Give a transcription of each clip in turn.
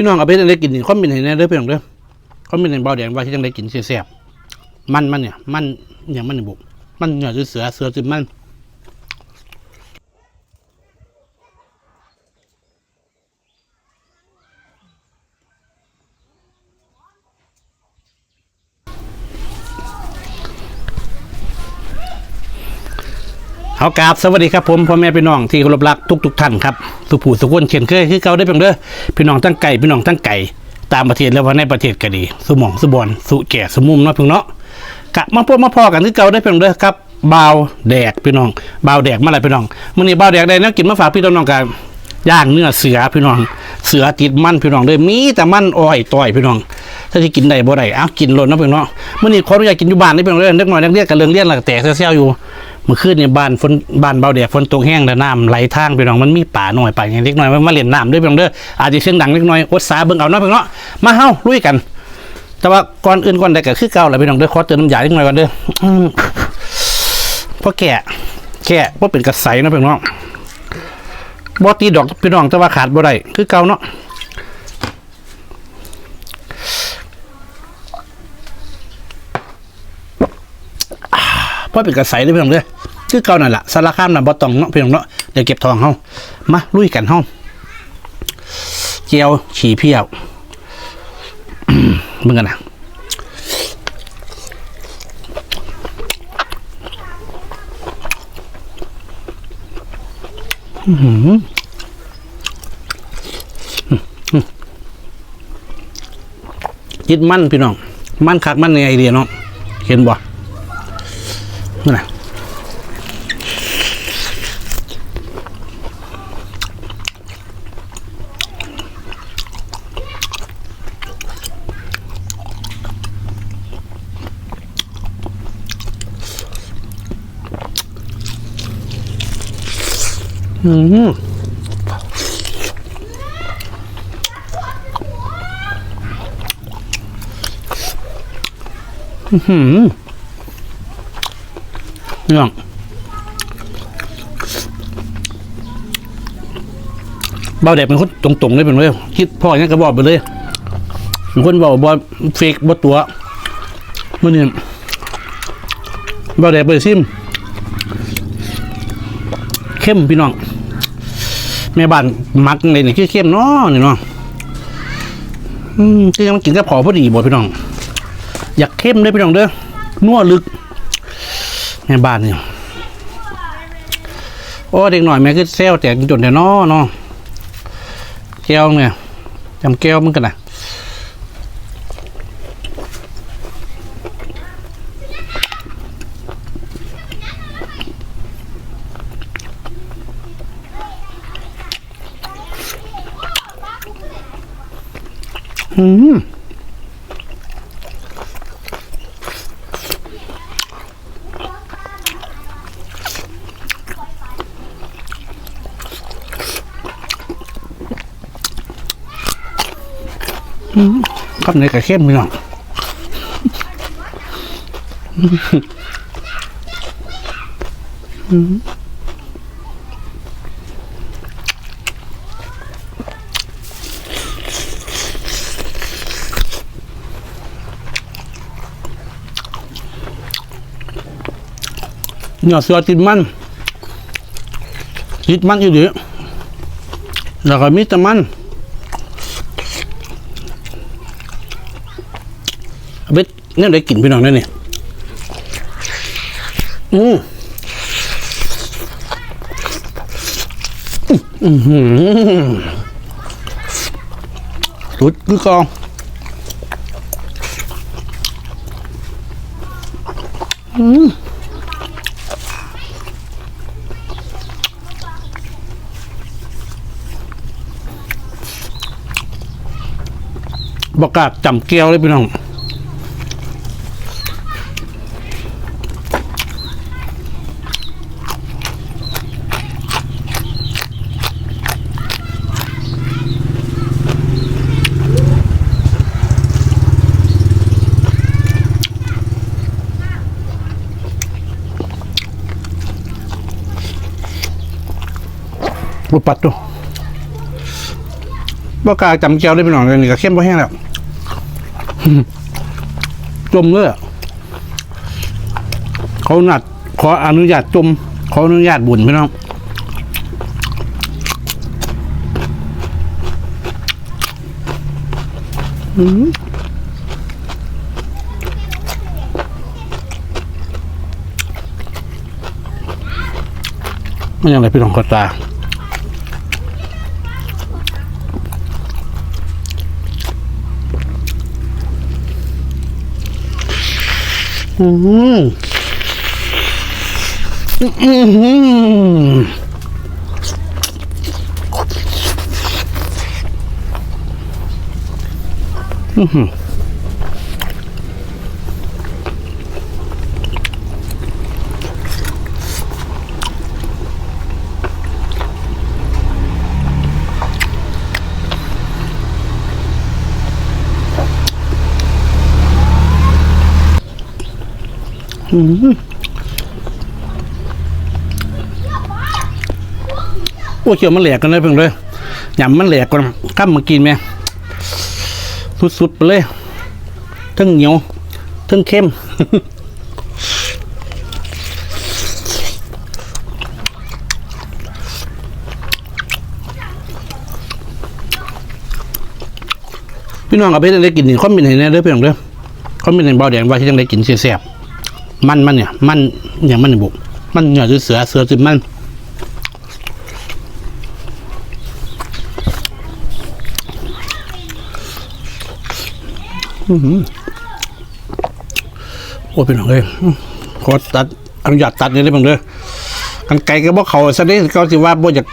พี่น้องเอาไปได้กินนี่คอมเมนต์ให้แน่เด้อพี่น้องเด้อคอมเมนต์ให้เบาแดงว่าที่จังได้กินแซ่บๆมันมันเนี่ย มันอย่างมันนี่บุมันเหนือคือเสือเสือคือมันเอากราบสวัสดีครับผมพ่อแม่พี่น้องที่เคารพรักทุกทุกๆท่านครับ สุผูสุขคนเขียนเคยคือเก่าได้เพียงเด้อพี่น้องทั้งไก่พี่น้องทั้งไก่ตามประเทศแล้วว่าในประเทศก็ดีสุหมองสุบอนสุแก่สุมุมเนาะเพียงเนาะกะมาพบมาพอกันคือเก่าได้เพียงเด้อครับบาวแดกพี่น้องบาวแดกมาอะไรพี่น้องมื้อนี้บาวแดกได้แนวกินมาฝากพี่น้องกัน ย่างเนื้อเสือพี่น้อง เสือติดมันพี่น้องเด้อมีแต่มันอ้อยต่อยพี่น้อง ถ้าจะกินได้บ่ได้อ้าวกินโลดเนะพียงเนาะมื้อนี้ขออนุญาตกินอยู่บ้านได้พียงเด้อเด็กน้อยนักเรียนกับเรื่องเรียนแล้วก็แตกเซี่ยวอยู่เมื่อคืนเนี่ยบ้านฝนบ้านเบาแดดฝนตกแห้งแต่น้ำไหลทางไปน้องมันมีป่าหน่อยไปอย่างเล็กน้อยมันมาเล่นน้ำด้วยพียงเด้ออาจจะเสียงดังเล็กน้อยอดสาเบิ่งเอาเนาะพียงเนาะมาเฮาลุยกัน แต่ว่าก่อนอื่นก่อนใดก็คือเก่าแหละพี่น้องเด้อขอเติมน้ำยาเล็กน้อยก่อนเด้อพราะแก่แก่พราเป็นกระใสนะพียงเนาะ บ่ตีดอกพี่น้องแต่ว่าขาดบ่ได้คือเก่าเนาะเพราะเป็นกระใสเลยพี่น้องเด้อคือเก่านั่นแหละสารคามน่ะบ่ต้องเนาะพี่น้องเนาะเดี๋ยวเก็บทองเฮามาลุยกันเฮาเจียวฉี่เพี้ยวมึงกันนะ อื้อหือจิตมันพี่น้อง มั่นคักมั่นในไอเดียเนาะเห็นบ่นั่นน่ะ อืมอื้อหือพี่น้องเบาแดดเป็นคนตรงๆเลยเป็นเลยคิดพ่ออย่างนั้นก็บอกไปเลยเป็นคนบอกบอเฟกบอตัวมื่อนี้เบาแดดไปซิมเข้มพี่น้อง แม่บ้านมักเลยนี่คือเข้มๆเนาะนี่เนาะอืมคือยังกินกับขอพอดีบ่พี่น้อง อยากเข้มด้วยพี่น้องเด้อนัวลึกแม่บ้านเนี่ยโอ้เด็กหน่อยแม่คือเซลแต่จนแต่นอเนาะแก้วเนี่ยจำแก้วมันกันนะ อืมกับในกระเข้มพี่น้อง เนื้อเสือติดมันติดมันอยู่ดีแล้วก็มีแต่มันเอาไปเนี่ยได้กลิ่นพี่น้องได้เนี่ยอืมอือหือสุดคือกองอืม บอกกล้าจำเกลียวเลยพี่น้องบุปัดดูบบ่กล้าจำเจียวได้พี่น้องเลยนี่ก็เข้มบ่แห้งแล้ว จมเลยเขาหนัดขออนุญาตจมขออนุญาตบุญพี่น้องมันยังไงพี่น้องกตา อืมอืมอืม โอ้เขียวมันแหลกกันเลยเพิ่งเลยยำมันแหลกกันข้ามมากินไหมสุดๆไปเลยทั้งเหนียวทั้งเข้มพี่น้องเอาไปได้กินนี่คอมเมนต์ให้แน่เด้อพี่น้องเด้อคอมเมนต์ให้เบาแดงว่าที่ยังได้กินแซ่บ มันมันเนี่ย มันอย่างมันนี่บุก มันเหนือหรือเสือเสือจุดมันโอ้เป็นองเลยขอตัดอนุญาตตัดเลยได้บ้างเด้อกันไก่ก็บ่เขาซะเด้เขาสิว่าบ่อยาก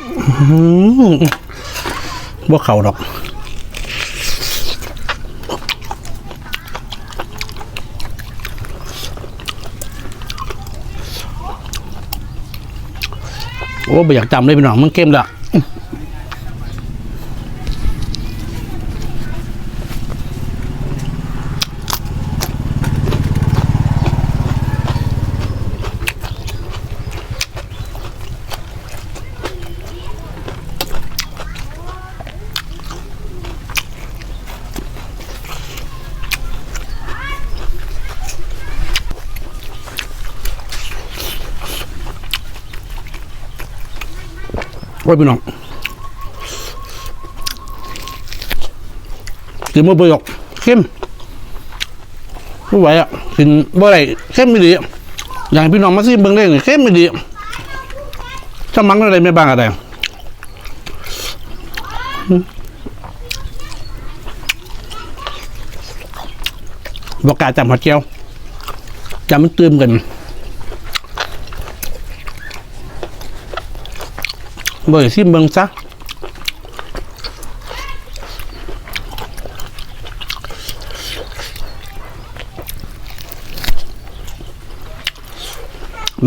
บ่เขาดอก โอ้ไม่อยากจำเลยพี่น้องมันเข้มละ โอ้พี่น้องกินมือเปยกเข้มไม่ไหวอะกินบ่ได้เข้มไม่ดีอย่างพี่น้องมาซิเบิ่งเลยเข้มไม่ดีจะมังอะไรไม่บ้างอะไรบอกกาจำหัดเจียวจำมันเติมกัน เบื่อซิเบิ่งซะ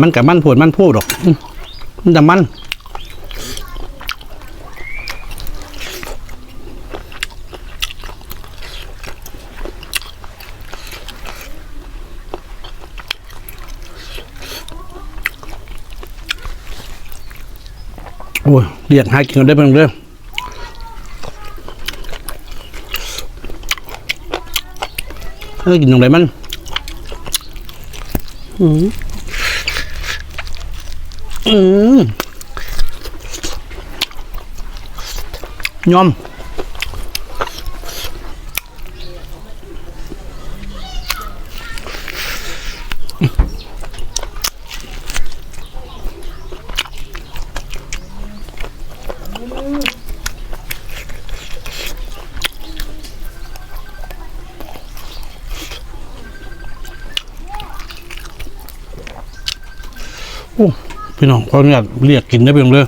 มันกับมันผวดมันพูดหรอกมันแต่มัน อ้ยเรียกหากินกันได้เพิ่งเด้อเอ้ยกินตรงไหนมันอืมอืมยอม พี่น้องขออนุญาตเรียกกินได้เพียงเลย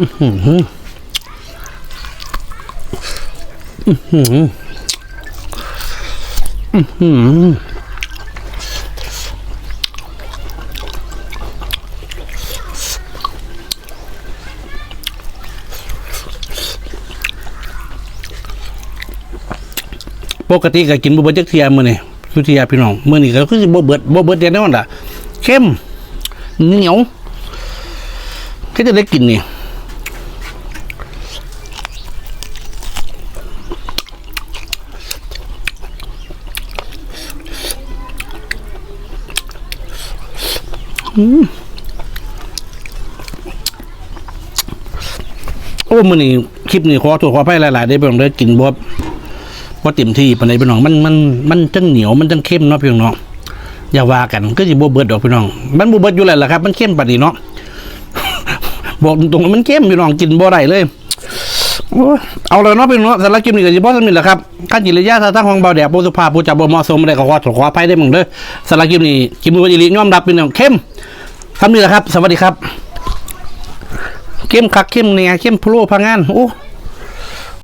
อือหืออือหืออือหือปกติก็กินบุบจักเทียมื้อนี่ สุธิยาพี่น้องเมื่อนี้ก็คือบ่เบิดบ่เบิดแน่นอนล่ะเข้มเหนียวแค่จะได้กินนี่โอ้มือนี้คลิปนี้ขอตัวขอไปหลายๆได้ไปลองได้กินบ่ ว่าเต็มที่ปานใดพี่น้องมันมันมันจังเหนียวมันจังเข้มเนาะพี่น้องเนาะอย่าว่ากันก็สิบ่เบิดดอกพี่น้อง มันบ่เบิดอยู่แล้วล่ะครับ มันเข้มปานนี้เนาะบอกตรงๆมันเข้มพี่น้องกินบ่ได้เลยเอาเลยเนาะพี่น้องเนาะสำหรับคลิปนี้ก็สิบ่สนึกแหละครับการจิริยาท่าทางของเบาแดดบ่สุภาพผู้จับบ่เหมาะสมได้ก็ขอขออภัยได้มึงเด้อสำหรับคลิปนี้คลิปมือวันอีหลียอมรับพี่น้องเข้มทำนี่แหละครับ สวัสดีครับ เข้มคักเข้มเนี่ยเข้มพลูพะงานโอ้